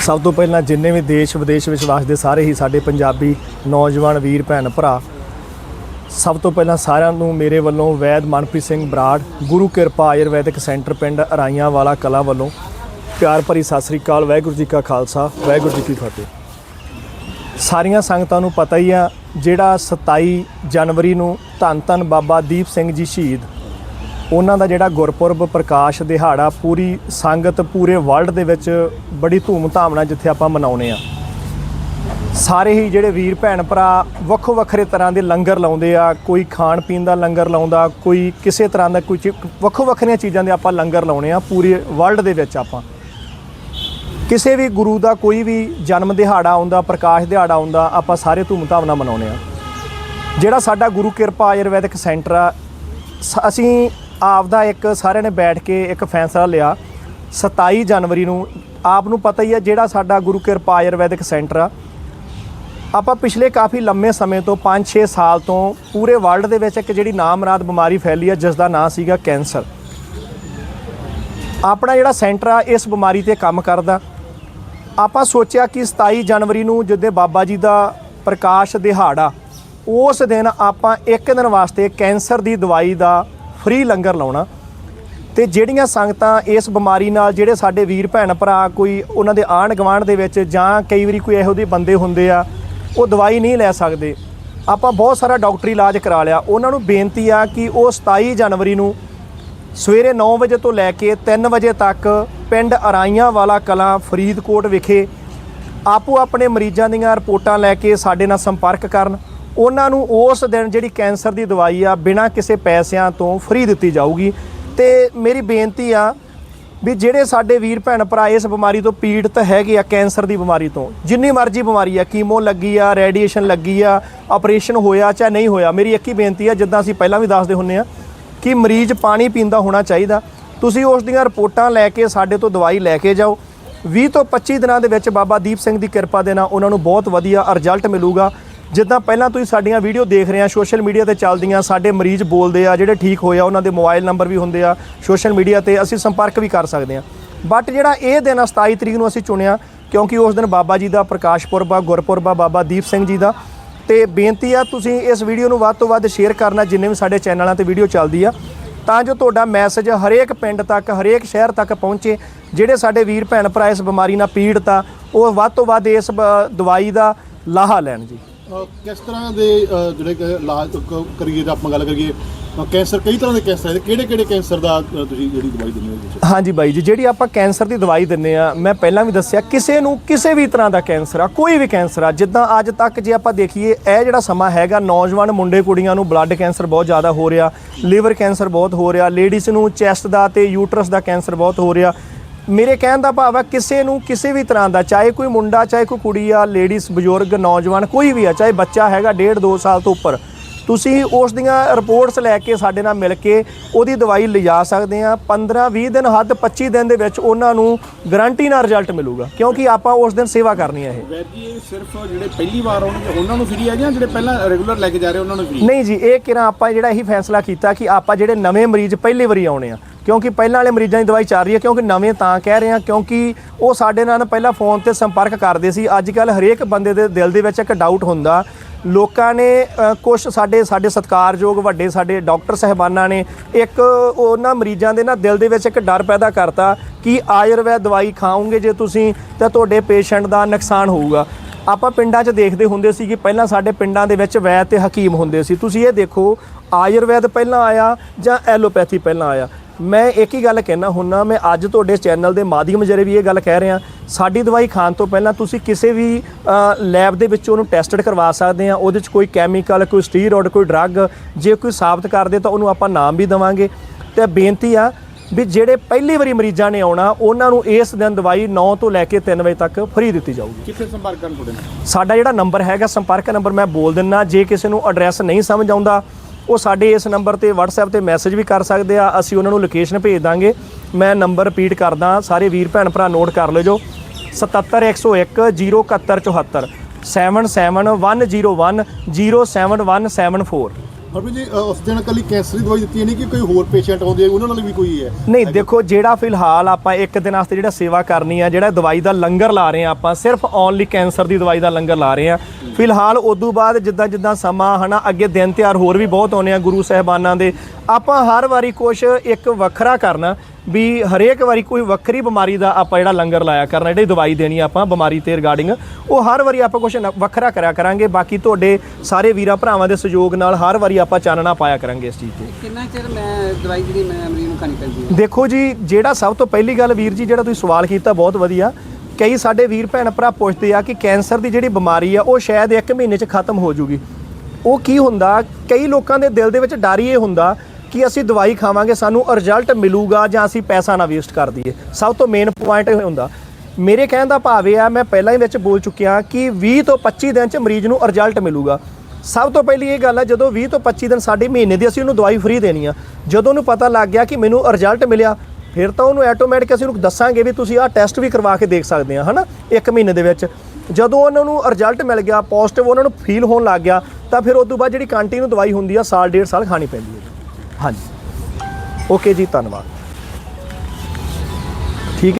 ਸਭ ਤੋਂ ਪਹਿਲਾਂ ਜਿੰਨੇ ਵੀ ਦੇਸ਼ ਵਿਦੇਸ਼ ਵਿੱਚ ਵਸਦੇ ਸਾਰੇ ਹੀ ਸਾਡੇ ਪੰਜਾਬੀ ਨੌਜਵਾਨ ਵੀਰ, ਭੈਣ, ਭਰਾ, ਸਭ ਤੋਂ ਪਹਿਲਾਂ ਸਾਰਿਆਂ ਨੂੰ ਮੇਰੇ ਵੱਲੋਂ ਵੈਦ ਮਨਪ੍ਰੀਤ ਸਿੰਘ ਬਰਾੜ, ਗੁਰੂ ਕਿਰਪਾ ਆਯੁਰਵੈਦਿਕ ਸੈਂਟਰ ਪਿੰਡ ਅਰਾਈਆਂ ਵਾਲਾ ਕਲਾ ਵੱਲੋਂ ਪਿਆਰ ਭਰੀ ਸਤਿ ਸ੍ਰੀ ਅਕਾਲ, ਵਾਹਿਗੁਰੂ ਜੀ ਕਾ ਖਾਲਸਾ, ਵਾਹਿਗੁਰੂ ਜੀ ਕੀ ਫਤਿਹ। ਸਾਰੀਆਂ ਸੰਗਤਾਂ ਨੂੰ ਪਤਾ ਹੀ ਆ, ਜਿਹੜਾ 27 ਜਨਵਰੀ ਨੂੰ ਧੰਨ ਧੰਨ ਬਾਬਾ ਦੀਪ ਸਿੰਘ ਜੀ ਸ਼ਹੀਦ ਉਹਨਾਂ ਦਾ ਜਿਹੜਾ ਗੁਰਪੁਰਬ ਪ੍ਰਕਾਸ਼ ਦਿਹਾੜਾ ਪੂਰੀ ਸੰਗਤ ਪੂਰੇ ਵਰਲਡ ਦੇ ਵਿੱਚ ਬੜੀ ਧੂਮ-ਧਾਮ ਨਾਲ ਜਿੱਥੇ ਆਪਾਂ ਮਨਾਉਨੇ ਆ ਸਾਰੇ ਹੀ ਜਿਹੜੇ ਵੀਰ ਭੈਣ ਭਰਾ ਵੱਖੋ ਵੱਖਰੇ ਤਰ੍ਹਾਂ ਦੇ ਲੰਗਰ ਲਾਉਂਦੇ ਆ, ਕੋਈ ਖਾਣ ਪੀਣ ਦਾ ਲੰਗਰ ਲਾਉਂਦਾ, ਕੋਈ ਕਿਸੇ ਤਰ੍ਹਾਂ ਦਾ ਕੋਈ ਚੀ- ਵੱਖੋ ਵੱਖਰੀਆਂ ਚੀਜ਼ਾਂ ਦੇ ਆਪਾਂ ਲੰਗਰ ਲਾਉਣੇ ਆ ਪੂਰੇ ਵਰਲਡ ਦੇ ਵਿੱਚ ਆਪਾਂ। ਕਿਸੇ ਵੀ ਗੁਰੂ ਦਾ ਕੋਈ ਵੀ ਜਨਮ ਦਿਹਾੜਾ ਆਉਂਦਾ, ਪ੍ਰਕਾਸ਼ ਦਿਹਾੜਾ ਆਉਂਦਾ, ਆਪਾਂ ਸਾਰੇ ਧੂਮ-ਧਾਮ ਨਾਲ ਮਨਾਉਨੇ ਆ ਜਿਹੜਾ ਸਾਡਾ ਗੁਰੂ ਕਿਰਪਾ ਆਯੁਰਵੈਦਿਕ ਸੈਂਟਰ ਆ, ਸ- ਅਸੀਂ ਆਪਦਾ ਇੱਕ ਸਾਰਿਆਂ ਨੇ ਬੈਠ ਕੇ ਇੱਕ ਫੈਸਲਾ ਲਿਆ। 27 ਜਨਵਰੀ ਨੂੰ, ਆਪ ਨੂੰ ਪਤਾ ਹੀ ਹੈ ਜਿਹੜਾ ਸਾਡਾ ਗੁਰੂ ਕਿਰਪਾ ਆਯੁਰਵੈਦਿਕ ਸੈਂਟਰ ਆ। ਆਪਾਂ ਪਿਛਲੇ ਕਾਫੀ ਲੰਮੇ ਸਮੇਂ ਤੋਂ 5-6 ਸਾਲ ਤੋਂ ਪੂਰੇ ਵਰਲਡ ਦੇ ਵਿੱਚ ਇੱਕ ਜਿਹੜੀ ਨਾਮਰਾਦ ਬਿਮਾਰੀ ਫੈਲੀ ਆ ਜਿਸ ਦਾ ਨਾਂ ਸੀਗਾ ਕੈਂਸਰ। ਆਪਣਾ ਜਿਹੜਾ ਸੈਂਟਰ ਆ, ਇਸ ਬਿਮਾਰੀ ਤੇ ਕੰਮ ਕਰਦਾ। ਆਪਾਂ ਸੋਚਿਆ ਕਿ 27 ਜਨਵਰੀ ਨੂੰ ਜਦੋਂ ਬਾਬਾ ਜੀ ਦਾ ਪ੍ਰਕਾਸ਼ ਦਿਹਾੜਾ, ਉਸ ਦਿਨ ਆਪਾਂ ਇੱਕ ਦਿਨ ਵਾਸਤੇ ਕੈਂਸਰ ਦੀ ਦਵਾਈ ਦਾ ਫ੍ਰੀ ਲੰਗਰ ਲਾਉਣਾ। ਤੇ ਜਿਹੜੀਆਂ ਸੰਗਤਾਂ ਇਸ ਬਿਮਾਰੀ ਨਾਲ ਜਿਹੜੇ ਸਾਡੇ ਵੀਰ ਭੈਣ ਭਰਾ ਕੋਈ ਉਹਨਾਂ ਦੇ ਆਂਢ ਗੁਆਂਢ ਦੇ ਵਿੱਚ ਜਾਂ ਕਈ ਵਾਰੀ ਕੋਈ ਇਹੋ ਜਿਹੇ ਬੰਦੇ ਹੁੰਦੇ ਆ, ਉਹ ਦਵਾਈ ਨਹੀਂ ਲੈ ਸਕਦੇ। ਆਪਾਂ ਬਹੁਤ ਸਾਰਾ ਡਾਕਟਰੀ ਇਲਾਜ ਕਰਾ ਲਿਆ। ਉਹਨਾਂ ਨੂੰ ਬੇਨਤੀ ਆ ਕਿ ਉਹ 27 ਜਨਵਰੀ ਨੂੰ ਸਵੇਰੇ 9 ਵਜੇ ਤੋਂ ਲੈ ਕੇ 3 ਵਜੇ ਤੱਕ ਪਿੰਡ ਅਰਾਈਆਂ ਵਾਲਾ ਕਲਾਂ, ਫਰੀਦਕੋਟ ਵਿਖੇ ਆਪੋ ਆਪਣੇ ਮਰੀਜ਼ਾਂ ਦੀਆਂ ਰਿਪੋਰਟਾਂ ਲੈ ਕੇ ਸਾਡੇ ਨਾਲ ਸੰਪਰਕ ਕਰਨ। ਉਹਨਾਂ ਨੂੰ ਉਸ ਦਿਨ ਜਿਹੜੀ ਕੈਂਸਰ ਦੀ ਦਵਾਈ ਆ, ਬਿਨਾਂ ਕਿਸੇ ਪੈਸਿਆਂ ਤੋਂ ਫ੍ਰੀ ਦਿੱਤੀ ਜਾਊਗੀ। ਤੇ ਮੇਰੀ ਬੇਨਤੀ ਆ ਵੀ ਜਿਹੜੇ ਸਾਡੇ ਵੀਰ ਭੈਣ ਭਰਾ ਇਸ ਬਿਮਾਰੀ ਤੋਂ ਪੀੜਤ ਹੈਗੇ ਆ, ਕੈਂਸਰ ਦੀ ਬਿਮਾਰੀ ਤੋਂ, ਜਿੰਨੀ ਮਰਜ਼ੀ ਬਿਮਾਰੀ ਆ, ਕੀਮੋ ਲੱਗੀ ਆ, ਰੇਡੀਏਸ਼ਨ ਲੱਗੀ ਆ, ਆਪਰੇਸ਼ਨ ਹੋਇਆ ਚਾਹੇ ਨਹੀਂ ਹੋਇਆ, ਮੇਰੀ ਇੱਕ ਹੀ ਬੇਨਤੀ ਆ, ਜਿੱਦਾਂ ਅਸੀਂ ਪਹਿਲਾਂ ਵੀ ਦੱਸਦੇ ਹੁੰਨੇ ਆ, ਕਿ ਮਰੀਜ਼ ਪਾਣੀ ਪੀਂਦਾ ਹੋਣਾ ਚਾਹੀਦਾ। ਤੁਸੀਂ ਉਸ ਦੀਆਂ ਰਿਪੋਰਟਾਂ ਲੈ ਕੇ ਸਾਡੇ ਤੋਂ ਦਵਾਈ ਲੈ ਕੇ ਜਾਓ। 20 ਤੋਂ 25 ਦਿਨਾਂ ਦੇ ਵਿੱਚ ਬਾਬਾ ਦੀਪ ਸਿੰਘ ਦੀ ਕਿਰਪਾ ਦੇ ਨਾਲ ਉਹਨਾਂ ਨੂੰ ਬਹੁਤ ਵਧੀਆ ਰਿਜ਼ਲਟ ਮਿਲੂਗਾ। ਜਿੱਦਾਂ ਪਹਿਲਾਂ ਤੁਸੀਂ ਸਾਡੀਆਂ ਵੀਡੀਓ ਦੇਖ ਰਹੇ ਆ ਸੋਸ਼ਲ ਮੀਡੀਆ ਤੇ ਚੱਲਦੀਆਂ, ਸਾਡੇ ਮਰੀਜ਼ ਬੋਲਦੇ ਆ, ਜਿਹੜੇ ਠੀਕ ਹੋਏ ਆ, ਉਹਨਾਂ ਦੇ ਮੋਬਾਈਲ ਨੰਬਰ ਵੀ ਹੁੰਦੇ ਆ ਸੋਸ਼ਲ ਮੀਡੀਆ ਤੇ ਅਸੀਂ ਸੰਪਰਕ ਵੀ ਕਰ ਸਕਦੇ ਆ। ਬਟ ਜਿਹੜਾ ਇਹ ਦਿਨ ਆ 27 ਤਰੀਕ ਨੂੰ ਅਸੀਂ ਚੁਣਿਆ, ਕਿਉਂਕਿ ਉਸ ਦਿਨ ਬਾਬਾ ਜੀ ਦਾ, ਪ੍ਰਕਾਸ਼ ਪੁਰਬ ਆ, ਗੁਰਪੁਰਬ ਆ, ਬਾਬਾ ਦੀਪ ਸਿੰਘ ਜੀ ਦਾ। ਤੇ ਬੇਨਤੀ ਆ, ਤੁਸੀਂ ਇਸ ਵੀਡੀਓ ਨੂੰ ਵੱਧ ਤੋਂ ਵੱਧ ਸ਼ੇਅਰ ਕਰਨਾ, ਜਿੰਨੇ ਵੀ ਸਾਡੇ ਚੈਨਲਾਂ ਤੇ ਵੀਡੀਓ ਚੱਲਦੀ ਆ। ਤਾਂ ਜੋ ਤੁਹਾਡਾ ਮੈਸੇਜ ਹਰੇਕ ਪਿੰਡ ਤੱਕ, ਹਰੇਕ ਸ਼ਹਿਰ ਤੱਕ ਪਹੁੰਚੇ, ਜਿਹੜੇ ਸਾਡੇ ਵੀਰ ਭੈਣ ਭਰਾ ਇਸ ਬਿਮਾਰੀ ਨਾਲ ਪੀੜਤ ਆ, ਉਹ ਵੱਧ ਤੋਂ ਵੱਧ ਇਸ ਦਵਾਈ ਦਾ ਲਾਹਾ ਲੈਣ ਜੀ। ਕਿਸ ਤਰ੍ਹਾਂ ਦੇ ਜਿਹੜੇ ਕਿ ਇਲਾਜ ਕ- ਕਰੀਏ ਤਾਂ ਆਪਾਂ ਗੱਲ ਕਰੀਏ ਅਹ ਕੈਂਸਰ ਕਈ ਤਰ੍ਹਾਂ ਦੇ ਕੈਂਸਰ ਹੈ ਕਿਹੜੇ ਕਿਹੜੇ ਕੈਂਸਰ ਦਾ, ਅਹ, ਤੁਸੀਂ ਜਿਹੜੀ ਦਵਾਈ ਦਿੰਦੇ ਹੋ ਇਹਦੇ ਵਿੱਚ? ਹਾਂਜੀ ਬਾਈ ਜੀ, ਜਿਹੜੀ ਆਪਾਂ ਕੈਂਸਰ ਦੀ ਦਵਾਈ ਦਿੰਨੇ ਆ ਮੈਂ ਪਹਿਲਾਂ ਵੀ ਦੱਸਿਆ, ਕਿਸੇ ਨੂੰ ਕਿਸੇ ਵੀ ਤਰ੍ਹਾਂ ਦਾ ਕੈਂਸਰ ਆ, ਕੋਈ ਵੀ ਕੈਂਸਰ ਆ, ਜਿੱਦਾਂ ਅੱਜ ਤੱਕ ਜੇ ਆਪਾਂ ਦੇਖੀਏ, ਇਹ ਜਿਹੜਾ ਸਮਾਂ ਹੈਗਾ, ਨੌਜਵਾਨ ਮੁੰਡੇ ਕੁੜੀਆਂ ਨੂੰ ਬਲੱਡ ਕੈਂਸਰ ਬਹੁਤ ਜ਼ਿਆਦਾ ਹੋ ਰਿਹਾ ਲੀਵਰ ਕੈਂਸਰ ਬਹੁਤ ਹੋ ਰਿਹਾ ਲੇਡੀਜ਼ ਨੂੰ ਚੈਸਟ ਦਾ ਤੇ ਯੂਟਰਸ ਦਾ ਕੈਂਸਰ ਬਹੁਤ ਹੋ ਰਿਹਾ ਮੇਰੇ ਕਹਿਣ ਦਾ ਭਾਵ ਹੈ ਕਿਸੇ ਨੂੰ ਕਿਸੇ ਵੀ ਤਰ੍ਹਾਂ ਦਾ ਚਾਹੇ ਕੋਈ ਮੁੰਡਾ ਚਾਹੇ ਕੋਈ ਕੁੜੀ ਆ ਲੇਡੀਜ਼ ਬਜ਼ੁਰਗ ਨੌਜਵਾਨ ਕੋਈ ਵੀ ਆ ਚਾਹੇ ਬੱਚਾ ਹੈਗਾ ਡੇਢ 2 ਸਾਲ ਤੋਂ ਉੱਪਰ ਤੁਸੀਂ ਉਸ ਦੀਆਂ ਰਿਪੋਰਟਸ ਲੈ ਕੇ ਸਾਡੇ ਨਾਲ ਮਿਲ ਕੇ ਉਹਦੀ ਦਵਾਈ ਲਿਜਾ ਸਕਦੇ ਆ। 15 20 ਦਿਨ ਹੱਦ 25 ਦਿਨ ਦੇ ਵਿੱਚ ਉਹਨਾਂ ਨੂੰ ਗਾਰੰਟੀ ਨਾਲ ਰਿਜ਼ਲਟ ਮਿਲੂਗਾ ਕਿਉਂਕਿ ਆਪਾਂ ਉਸ ਦਿਨ ਸੇਵਾ ਕਰਨੀ ਹੈ ਇਹ। ਵੈਦ ਜੀ ਇਹ ਸਿਰਫ ਜਿਹੜੇ ਪਹਿਲੀ ਵਾਰ ਆਉਣਗੇ ਉਹਨਾਂ ਨੂੰ ਫ੍ਰੀ ਹੈ ਜਾਂ ਜਿਹੜੇ ਪਹਿਲਾਂ ਰੈਗੂਲਰ ਲੈ ਕੇ ਜਾ ਰਹੇ ਉਹਨਾਂ ਨੂੰ ਫ੍ਰੀ ਨਹੀਂ ਜੀ ਇਹ ਕਿਰਾਂ ਆਪਾਂ ਜਿਹੜਾ ਇਹੀ ਫੈਸਲਾ ਕੀਤਾ ਕਿ ਆਪਾਂ ਜਿਹੜੇ ਨਵੇਂ ਮਰੀਜ਼ ਪਹਿਲੀ ਵਾਰੀ ਆਉਣੇ ਆ ਕਿਉਂਕਿ ਪਹਿਲਾਂ ਵਾਲੇ ਮਰੀਜ਼ਾਂ ਦੀ ਦਵਾਈ ਚੱਲ ਰਹੀ ਹੈ, ਕਿਉਂਕਿ ਨਵੇਂ ਤਾਂ ਕਹਿ ਰਹੇ ਹਾਂ, ਕਿਉਂਕਿ ਉਹ ਸਾਡੇ ਨਾਲ ਪਹਿਲਾਂ ਫੋਨ ਤੇ ਸੰਪਰਕ ਕਰਦੇ ਸੀ। ਅੱਜ ਕੱਲ ਹਰੇਕ ਬੰਦੇ ਦੇ ਦਿਲ ਦੇ ਵਿੱਚ ਇੱਕ ਡਾਊਟ ਹੁੰਦਾ। ਲੋਕਾਂ ਨੇ ਕੁਝ ਸਾਡੇ ਸਾਡੇ ਸਤਿਕਾਰਯੋਗ ਵੱਡੇ, ਸਾਡੇ ਡਾਕਟਰ ਸਹਿਬਾਨਾਂ ਨੇ ਇੱਕ ਉਹਨਾਂ ਮਰੀਜ਼ਾਂ ਦੇ ਨਾ ਦਿਲ ਦੇ ਵਿੱਚ ਇੱਕ ਡਰ ਪੈਦਾ ਕਰਤਾ ਕਿ ਆਯੁਰਵੈਦ ਦਵਾਈ ਖਾਓਗੇ ਜੇ ਤੁਸੀਂ, ਤਾਂ ਤੁਹਾਡੇ ਪੇਸ਼ੈਂਟ ਦਾ ਨੁਕਸਾਨ ਹੋਊਗਾ। ਆਪਾਂ ਪਿੰਡਾਂ 'ਚ ਦੇਖਦੇ ਹੁੰਦੇ ਸੀ ਕਿ ਪਹਿਲਾਂ ਸਾਡੇ ਪਿੰਡਾਂ ਦੇ ਵਿੱਚ ਵੈਦ ਤੇ ਹਕੀਮ ਹੁੰਦੇ ਸੀ। ਤੁਸੀਂ ਇਹ ਦੇਖੋ, ਆਯੁਰਵੈਦ ਪਹਿਲਾਂ ਆਇਆ ਜਾਂ ਐਲੋਪੈਥੀ ਪਹਿਲਾਂ ਆਇਆ? ਮੈਂ ਇੱਕ ਹੀ ਗੱਲ ਕਹਿਣਾ ਹੁੰਨਾ ਮੈਂ ਅੱਜ ਤੁਹਾਡੇ ਚੈਨਲ ਦੇ ਮਾਧਿਅਮ ਜਰੇ ਵੀ ਇਹ ਗੱਲ ਕਹਿ ਰਿਹਾ। ਸਾਡੀ ਦਵਾਈ ਖਾਣ ਤੋਂ ਪਹਿਲਾਂ ਤੁਸੀਂ ਕਿਸੇ ਵੀ ਲੈਬ ਦੇ ਵਿੱਚ ਉਹਨੂੰ ਟੈਸਟਡ ਕਰਵਾ ਸਕਦੇ ਆ। ਉਹਦੇ 'ਚ ਕੋਈ ਕੈਮੀਕਲ ਕੋਈ ਸਟੀਰੋਇਡ ਕੋਈ ਡਰੱਗ ਜੇ ਕੋਈ ਸਾਬਤ ਕਰਦੇ ਤਾਂ ਉਹਨੂੰ ਆਪਾਂ ਨਾਮ ਵੀ ਦਵਾਂਗੇ। ਤੇ ਬੇਨਤੀ ਆ ਵੀ ਜਿਹੜੇ ਪਹਿਲੀ ਵਾਰੀ ਮਰੀਜ਼ਾਂ ਨੇ ਆਉਣਾ ਉਹਨਾਂ ਨੂੰ ਇਸ ਦਿਨ ਦਵਾਈ 9 ਤੋਂ ਲੈ ਕੇ 3 ਵਜੇ ਤੱਕ ਫ੍ਰੀ ਦਿੱਤੀ ਜਾਊਗੀ। ਕਿੱਥੇ ਸੰਪਰਕ ਕਰਨ ਤੁਹਾਡੇ ਨਾਲ? ਸਾਡਾ ਜਿਹੜਾ ਨੰਬਰ ਹੈਗਾ ਸੰਪਰਕ ਨੰਬਰ ਮੈਂ ਬੋਲ ਦਿੰਨਾ। ਜੇ ਕਿਸੇ ਨੂੰ ਐਡਰੈਸ ਨਹੀਂ ਸਮਝ ਆਉਂਦਾ ਉਹ ਸਾਡੇ ਇਸ ਨੰਬਰ ਤੇ WhatsApp ਤੇ ਮੈਸੇਜ ਵੀ ਕਰ ਸਕਦੇ ਆ। ਅਸੀਂ ਉਹਨਾਂ ਨੂੰ ਲੋਕੇਸ਼ਨ ਭੇਜ ਦਾਂਗੇ। ਮੈਂ ਨੰਬਰ ਰਿਪੀਟ ਕਰਦਾ। ਸਾਰੇ ਵੀਰ, ਭੈਣ, ਭਰਾ ਨੋਟ ਕਰ ਲਿਓ 77101 07174 77101 07174 ਹਰਪ੍ਰੀਤ ਜੀ ਉਸ ਦਿਨ ਕੱਲੀ ਕੈਂਸਰ ਦੀ ਦਵਾਈ ਦਿੱਤੀ ਨਹੀਂ ਕਿ ਕੋਈ ਹੋਰ ਪੇਸ਼ੈਂਟ ਆਉਂਦੇ ਆ, ਉਹਨਾਂ ਨਾਲ ਵੀ ਕੋਈ ਹੈ? ਨਹੀਂ, ਦੇਖੋ, ਜਿਹੜਾ ਫਿਲਹਾਲ ਆਪਾਂ ਇੱਕ ਦਿਨ ਵਾਸਤੇ ਜਿਹੜਾ ਸੇਵਾ ਕਰਨੀ ਆ, ਜਿਹੜਾ ਦਵਾਈ ਦਾ ਲੰਗਰ ਲਾ ਰਹੇ ਆ ਆਪਾਂ, ਸਿਰਫ ਓਨਲੀ ਕੈਂਸਰ ਦੀ ਦਵਾਈ ਦਾ ਲੰਗਰ ਲਾ ਰਹੇ ਆ। ਫਿਲਹਾਲ ਉਦੋਂ ਬਾਅਦ ਜਿੱਦਾਂ ਜਿੱਦਾਂ ਸਮਾਂ, ਹਨਾ, ਅੱਗੇ ਦਿਨ ਤਿਉਹਾਰ ਹੋਰ ਵੀ ਬਹੁਤ ਆਉਣੇ ਆ ਗੁਰੂ ਸਾਹਿਬਾਨਾਂ ਦੇ, ਆਪਾਂ ਹਰ ਵਾਰੀ ਕੁਝ ਇੱਕ ਵੱਖਰਾ ਕਰਨਾ। ਵੀ ਹਰੇਕ ਵਾਰੀ ਕੋਈ ਵੱਖਰੀ ਬਿਮਾਰੀ ਦਾ ਆਪਾਂ ਜਿਹੜਾ ਲੰਗਰ ਲਾਇਆ ਕਰਨਾ ਜਿਹੜੀ ਦਵਾਈ ਦੇਣੀ ਆਪਾਂ ਬਿਮਾਰੀ ਤੇ ਰਿਗਾਰਡਿੰਗ ਉਹ ਹਰ ਵਾਰੀ ਆਪਾਂ ਕੁਝ ਵੱਖਰਾ ਕਰਿਆ ਕਰਾਂਗੇ। ਬਾਕੀ ਤੁਹਾਡੇ ਸਾਰੇ ਵੀਰਾਂ ਭਰਾਵਾਂ ਦੇ ਸਹਿਯੋਗ ਨਾਲ ਹਰ ਵਾਰੀ ਆਪਾਂ ਚਾਨਣਾ ਪਾਇਆ ਕਰਾਂਗੇ ਇਸ ਚੀਜ਼ ਤੇ। ਕਿੰਨਾ ਚਿਰ ਮੈਂ ਦਵਾਈ ਜਿਹੜੀ ਮੈਂ ਮਰੀਜ਼ ਨੂੰ ਖਾਣੀ ਪੈਂਦੀ ਹੈ ਦੇਖੋ ਜੀ ਜਿਹੜਾ ਸਭ ਤੋਂ ਪਹਿਲੀ ਗੱਲ ਵੀਰ ਜੀ ਜਿਹੜਾ ਤੁਸੀਂ ਸਵਾਲ ਕੀਤਾ ਬਹੁਤ ਵਧੀਆ। ਕਈ ਸਾਡੇ ਵੀਰ ਭੈਣ ਭਰਾ ਪੁੱਛਦੇ ਆ ਕਿ ਕੈਂਸਰ ਦੀ ਜਿਹੜੀ ਬਿਮਾਰੀ ਆ ਉਹ ਸ਼ਾਇਦ 1 ਮਹੀਨੇ 'ਚ ਖਤਮ ਹੋ ਜੂਗੀ। ਉਹ ਕੀ ਹੁੰਦਾ ਕਈ ਲੋਕਾਂ ਦੇ ਦਿਲ ਦੇ ਵਿੱਚ ਡਰ ਹੀ ਇਹ ਹੁੰਦਾ ਕਿ ਅਸੀਂ ਦਵਾਈ ਖਾਵਾਂਗੇ, ਸਾਨੂੰ ਰਿਜ਼ਲਟ ਮਿਲੂਗਾ ਜਾਂ ਅਸੀਂ ਪੈਸਾ ਨਾ ਵੇਸਟ ਕਰ ਦਈਏ। ਸਭ ਤੋਂ ਮੇਨ ਪੁਆਇੰਟ ਇਹ ਹੁੰਦਾ। ਮੇਰੇ ਕਹਿਣ ਦਾ ਭਾਵ ਇਹ ਆ, ਮੈਂ ਪਹਿਲਾਂ ਹੀ ਵਿੱਚ ਬੋਲ ਚੁੱਕਿਆ ਕਿ 20 ਤੋਂ 25 ਦਿਨ 'ਚ ਮਰੀਜ਼ ਨੂੰ ਰਿਜ਼ਲਟ ਮਿਲੂਗਾ। ਸਭ ਤੋਂ ਪਹਿਲੀ ਇਹ ਗੱਲ ਹੈ ਜਦੋਂ 20 ਤੋਂ 25 ਦਿਨ ਸਾਡੇ ਮਹੀਨੇ ਦੀ ਅਸੀਂ ਉਹਨੂੰ ਦਵਾਈ ਫ੍ਰੀ ਦੇਣੀ ਆ। ਜਦੋਂ ਉਹਨੂੰ ਪਤਾ ਲੱਗ ਗਿਆ ਕਿ ਮੈਨੂੰ ਰਿਜ਼ਲਟ ਮਿਲਿਆ, ਫਿਰ ਤਾਂ ਉਹਨੂੰ ਆਟੋਮੈਟਿਕ ਅਸੀਂ ਉਹਨੂੰ ਦੱਸਾਂਗੇ ਵੀ ਤੁਸੀਂ ਆਹ ਟੈਸਟ ਵੀ ਕਰਵਾ ਕੇ ਦੇਖ ਸਕਦੇ ਆ, ਹਨਾ? ਇੱਕ ਮਹੀਨੇ ਦੇ ਵਿੱਚ। ਜਦੋਂ ਉਹਨਾਂ ਨੂੰ ਰਿਜ਼ਲਟ ਮਿਲ ਗਿਆ ਪੋਜ਼ਿਟਿਵ ਉਹਨਾਂ ਨੂੰ ਫੀਲ ਹੋਣ ਲੱਗ ਗਿਆ, ਤਾਂ ਫਿਰ ਉਸ ਤੋਂ ਬਾਅਦ ਜਿਹੜੀ ਕੰਟੀਨਿਊ ਦਵਾਈ ਹੁੰਦੀ ਆ, ਸਾਲ ਡੇਢ ਸਾਲ ਖਾਣੀ ਪੈਂਦੀ ਹੈ। ਹਾਂਜੀ। ਓਕੇ ਜੀ ਧੰਨਵਾਦ।